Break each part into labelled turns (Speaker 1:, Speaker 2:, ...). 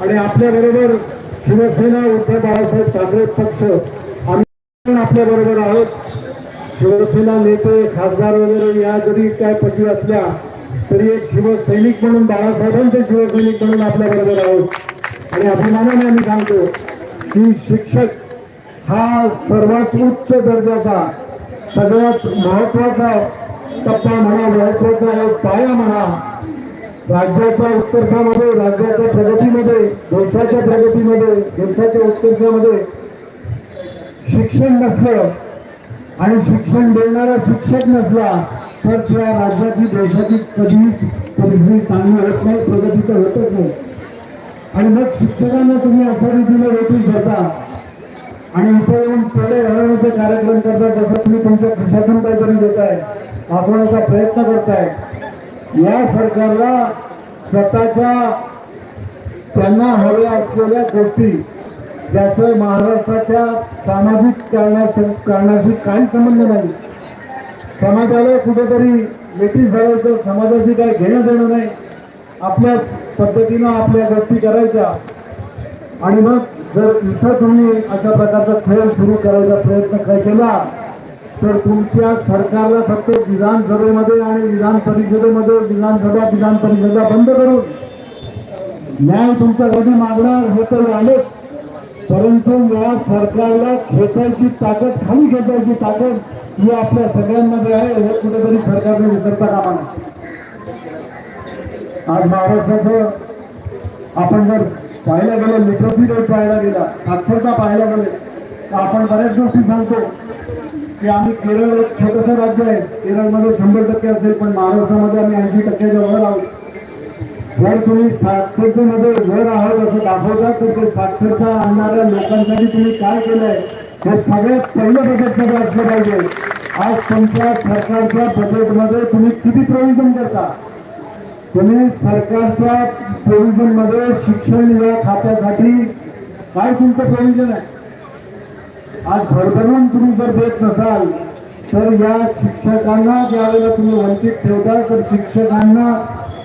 Speaker 1: आणि आपल्या बरोबर शिवसेना उद्धव बाळासाहेब ठाकरे पक्ष आम्ही पण आपल्या बरोबर आहोत. शिवसेना नेते खासदार वगैरे या जरी काय पदवी असल्या तरी एक शिवसैनिक म्हणून बाळासाहेबांचे शिवसैनिक म्हणून आपल्या बरोबर आहोत. आणि अभिमानाने आम्ही सांगतो की शिक्षक हा सर्वात उच्च दर्जाचा सगळ्यात महत्त्वाचा टप्पा म्हणा महत्त्वाचा पाया म्हणा राज्याच्या उत्कर्षामध्ये राज्याच्या प्रगतीमध्ये देशाच्या प्रगतीमध्ये देशाच्या उत्कर्षामध्ये शिक्षण नसलं आणि शिक्षण देणारा शिक्षक नसला तर त्या राज्याची देशाची कधीच परिस्थिती चांगली होत नाही प्रगती तर होतच नाही. आणि मग शिक्षकांना तुम्ही अशा रीतीने नोटीस करता आणि इथे येऊन पेढे हरवण्याचे कार्यक्रम करता जसं तुम्ही तुमच्या खिशातून काहीतरी देताय वाचवण्याचा प्रयत्न करताय. या सरकारला स्वतःच्या त्यांना हव्या असलेल्या गोष्टी ज्याचं महाराष्ट्राच्या सामाजिक कारणा कारणाशी काही संबंध नाही. समाजाला कुठेतरी मिठी झालं तर समाजाशी काही घेणं देणं नाही. आपल्याच पद्धतीनं आपल्या गोष्टी करायच्या. आणि मग जर इथं तुम्ही अशा प्रकारचा खेळ सुरू करायचा प्रयत्न काय केला तर तुमच्या सरकारला फक्त विधानसभेमध्ये आणि विधान परिषदेमध्ये विधानसभा विधान परिषदा बंद करून न्याय तुमच्या मागणार हे तर आलेच परंतु या सरकारला खेचायची ताकद खाली खेचायची ताकद ही आपल्या सगळ्यांमध्ये आहे. हे कुठेतरी सरकारने विसरता कामा नये. आज महाराष्ट्राचं आपण जर पाहायला गेलं लिटरसी रेट पाहायला गेला साक्षरता पाहायला गेले तर आपण बऱ्याच गोष्टी सांगतो. की आम्ही केरळ एक छोटंसं राज्य आहे. केरळमध्ये शंभर टक्के असेल पण महाराष्ट्रामध्ये आम्ही ऐंशी टक्क्याच्या वर आहोत. जर तुम्ही साक्षरतेमध्ये वर आहोत असं दाखवता तर ते साक्षरता आणणाऱ्या लोकांसाठी तुम्ही काय केलंय? हे सगळ्यात पहिलं बजेटमध्ये असलं पाहिजे. आज तुमच्या सरकारच्या बजेटमध्ये तुम्ही किती प्रोव्हिजन करता? तुम्ही सरकारच्या प्रोव्हिजनमध्ये शिक्षण या खात्यासाठी काय तुमचं प्रोव्हिजन आहे? आज भरभरून तुम्ही जर देत नसाल तर या शिक्षकांना ज्यावेळेला तुम्ही वंचित ठेवता तर शिक्षकांना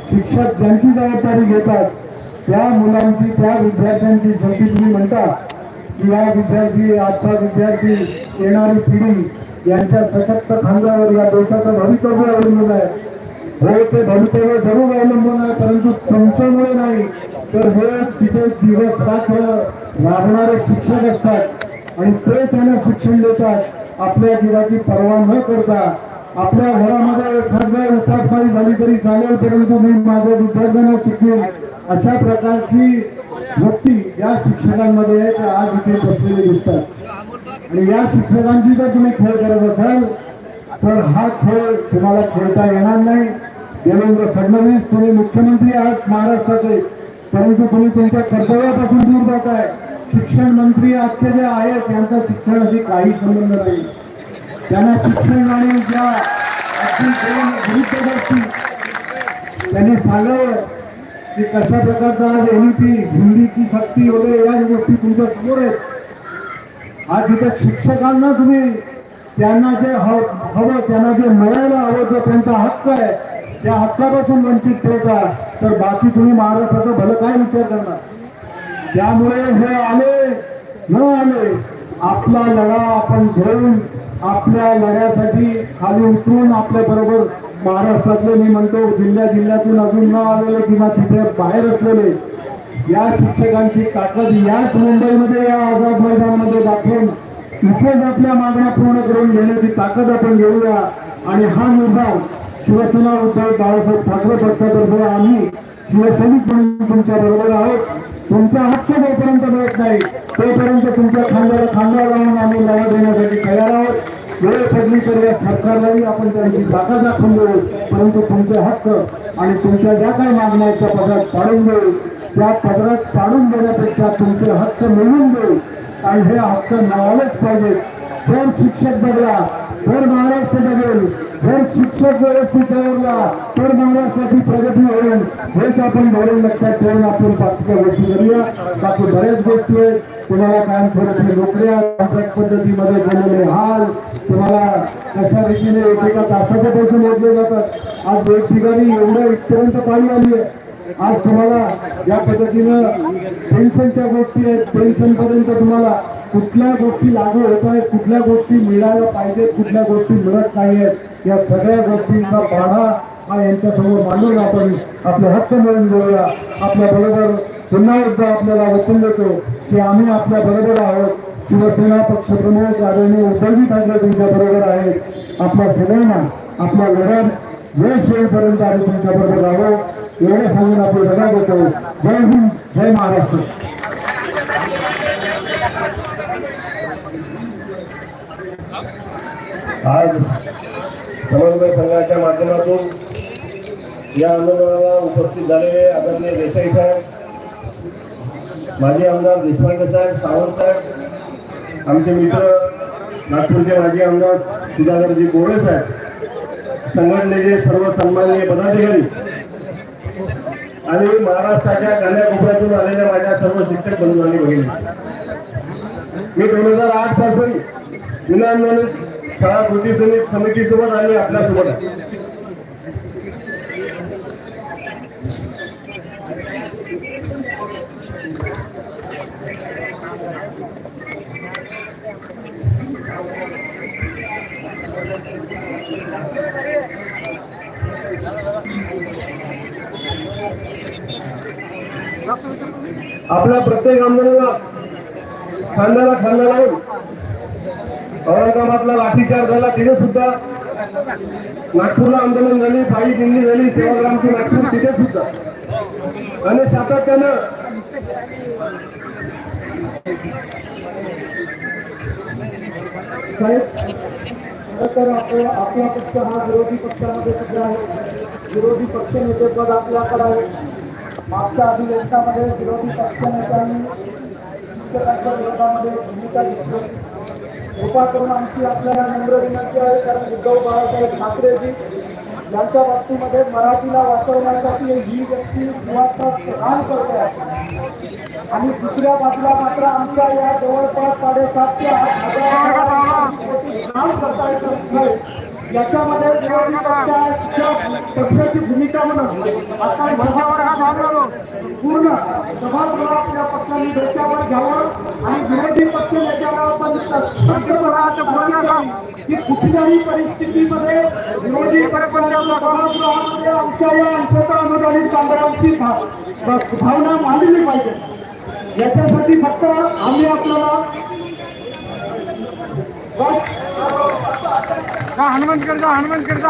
Speaker 1: शिक्षक ज्यांची जबाबदारी घेतात त्या मुलांची त्या विद्यार्थ्यांची शेवटी तुम्ही म्हणता की या विद्यार्थी आजचा विद्यार्थी येणारी पिढी यांच्या सशक्त खांद्यावर या देशाचं भवितव्य अवलंबून आहे. हो ते भवितव्य जरूर अवलंबून आहे परंतु तुमच्यामुळे नाही. तर हे तिथे दिवस रात्र राबणारे शिक्षक असतात. आणि ते त्यांना शिक्षण देतात. आपल्या जीवाची पर्वा न करता आपल्या घरामध्ये एखाद्या उपासमारी झाली तरी चालेल परंतु मी माझ्या विद्यार्थ्यांना शिकवेन. अशा प्रकारची व्यक्ती या शिक्षकांमध्ये आहे त्या आज इथे बसलेले दिसतात. आणि या शिक्षकांची जर तुम्ही खेळ करत असाल तर हा खेळ तुम्हाला खेळता येणार नाही. देवेंद्र फडणवीस तुम्ही मुख्यमंत्री आहात महाराष्ट्राचे परंतु तुम्ही तुमच्या कर्तव्यापासून दूर जात आहे शिक्षण मंत्री आजचे जे आहेत त्यांचा शिक्षणाशी काही संबंध नाही. त्यांना शिक्षण आणि ज्या त्यांनी सांगावं की कशा प्रकारचा आज एनईपी हिंदीची सक्ती वगैरे या गोष्टी तुमच्यासमोर आहेत. आज इथे शिक्षकांना तुम्ही त्यांना जे हवं त्यांना जे मिळायला हवं जो त्यांचा हक्क आहे त्या हक्कापासून वंचित ठेवता. तर बाकी तुम्ही महाराष्ट्राचं भलं काय विचार करणार? त्यामुळे हे आले न आले आपला लढा आपण घेऊन आपल्या लढ्यासाठी खाली उतरून आपल्या बरोबर महाराष्ट्रातले मी म्हणतो जिल्ह्या जिल्ह्यातून अजून न आलेले किंवा तिथे बाहेर असलेले या शिक्षकांची ताकद याच मुंबईमध्ये या आझाद मैदानामध्ये दाखवून इथेच आपल्या मागण्या पूर्ण करून घेण्याची ताकद आपण घेऊया. आणि हा मुद्दा शिवसेना उद्धव बाळासाहेब ठाकरे पक्षातर्फे आम्ही शिवसैनिक म्हणून तुमच्या बरोबर आहोत. तुमचा हक्क जोपर्यंत मिळत नाही तोपर्यंत तुमच्या खांद्याला खांदा लावून आम्ही लढा देण्यासाठी तयार आहोत. वेळ पडली तर या सरकारलाही आपण त्यांची जागा दाखवून देऊ. परंतु तुमचे हक्क आणि तुमच्या ज्या काही मागण्या आहेत त्या पदरात पाडून देऊ. त्या पदरात पाडून देण्यापेक्षा तुमचे हक्क मिळवून देऊ. आणि हे हक्क मिळालेच पाहिजेत. जर शिक्षक बदला तर जर शिक्षक व्यवस्थित राहिला तर महाराष्ट्राची प्रगती होईल. हेच आपण धोरण लक्षात ठेवून आपण बाकीच्या गोष्टी करूया. बाकी बऱ्याच गोष्टी आहेत. तुम्हाला काम थोडे नोकऱ्या कॉन्ट्रॅक्ट पद्धतीमध्ये झालेले हाल. तुम्हाला कशा रीतीने एकेका तासाचे पैसे मोजले जातात. आज एक ठिकाणी एवढं इथपर्यंत पाणी आली आहे. आज तुम्हाला या पद्धतीनं पेन्शनच्या गोष्टी आहेत. पेन्शन पर्यंत तुम्हाला कुठल्या गोष्टी लागू होत आहेत कुठल्या गोष्टी मिळायला पाहिजेत कुठल्या गोष्टी मिळत नाही आहेत. या सगळ्या गोष्टींचा पाढा हा यांच्यासमोर मांडून आपण आपले हक्क मिळून घेऊया. आपल्या बरोबर पुन्हा एकदा आपल्याला वचन देतो की आम्ही आपल्या बरोबर आहोत. शिवसेना पक्षप्रमुख आदरणीय उद्धवजी ठाकरे तुमच्या बरोबर आहेत. आपल्या सगळ्यांना आपल्या लढ्यात यश येईपर्यंत आम्ही तुमच्या बरोबर आहोत एवढं सांगून आपण लढा देतो. जय हिंद जय महाराष्ट्र.
Speaker 2: आज समन्वय संघाच्या माध्यमातून या आंदोलनाला उपस्थित झालेले आदरणीय देसाई साहेब माजी आमदार देशपांडे साहेब सावंत साहेब आमचे मित्र नागपूरचे माजी आमदार सुधाकरजी गोळे साहेब संघटनेचे सर्व सन्माननीय पदाधिकारी आणि महाराष्ट्राच्या कान्याकोपऱ्यातून आलेल्या माझ्या सर्व शिक्षक बंधू आणि मी दोन हजार आठपासून विनामूलक शाळा कृती समिती समितीसोबत आणि आपल्यासोबत आहे. आपल्या प्रत्येक आमदाराला खांद्याला खांदा लावून औरंगाबादला लाठीचार झाला तिथे सुद्धा नागपूरला आंदोलन झाली पायी दिंडी झाली सेवाग्रामची नागपूर तिथे सुद्धा. आणि सातत्यानं
Speaker 1: साहेब खरं तर आपला आपला पक्ष हा विरोधी पक्षामध्ये सुद्धा आहे. विरोधी पक्ष नेतेपद आपल्याकडे आहे. मागच्या अधिवेशनामध्ये विरोधी पक्षनेत्यांनी शिक्षकांच्या विरोधामध्ये भूमिका घेतली होती. कृपा करून आमची आपल्याला नम्र विनंती आहे कारण उद्धव बाळासाहेब ठाकरेजी यांच्या बाबतीमध्ये मराठीला वाचवण्यासाठी ही व्यक्ती सुवाचा काम करते आहे. आणि दुसऱ्या बाजूला मात्र आमच्या या जवळपास साडेसात ते आठ हजार काम करता येत याच्यामध्ये पक्षाची भूमिका म्हणून. आता पूर्ण सभागृह आपल्या पक्षाने डोक्यावर घ्यावं आणि विरोधी पक्ष नेत्याला आपण की? कुठल्याही परिस्थितीमध्ये विरोधी पक्षाच्या सभागृहामध्ये आमच्या या अंशतः अनुदानित कामगारांची भावना मांडली पाहिजे. याच्यासाठी फक्त आम्ही आपल्याला बस
Speaker 3: हनुमान करता हनुमान करता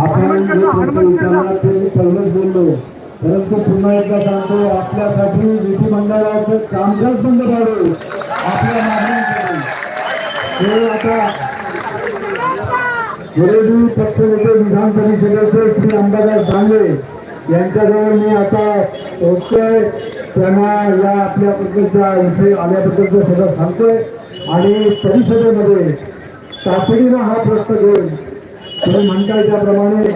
Speaker 1: आपण जे प्रश्न विचारला ते मी पहिलेच बोललो. परंतु पुन्हा एकदा सांगतो आपल्यासाठी विधिमंडळाचं कामकाज बंद पाडू आपल्या मागणी आता विरोधी पक्षनेते विधान परिषदेचे श्री अंबादास दांगे यांच्याजवळ मी आता पोहोचतोय त्यांना या आपल्या आपल्याबद्दलच्या विषय आल्याबद्दलचं सगळं सांगतोय. आणि परिषदेमध्ये तातडीनं हा प्रश्न घेऊन तुम्ही म्हणताय त्याप्रमाणे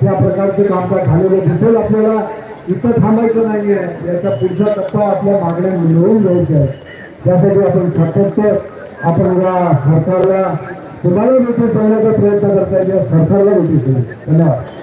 Speaker 1: त्या प्रकारचे कामकाज झालेलं दिसेल आपल्याला. इथं थांबायचं नाहीये. याचा पुढचा टप्पा आपल्या मागण्या मिळवून घ्यायचा आहे त्यासाठी आपण सातत्य आपण या सरकारला तुम्हाला नोटीस देण्याचा प्रयत्न करता येईल या सरकारला नोटीस देऊ धन्यवाद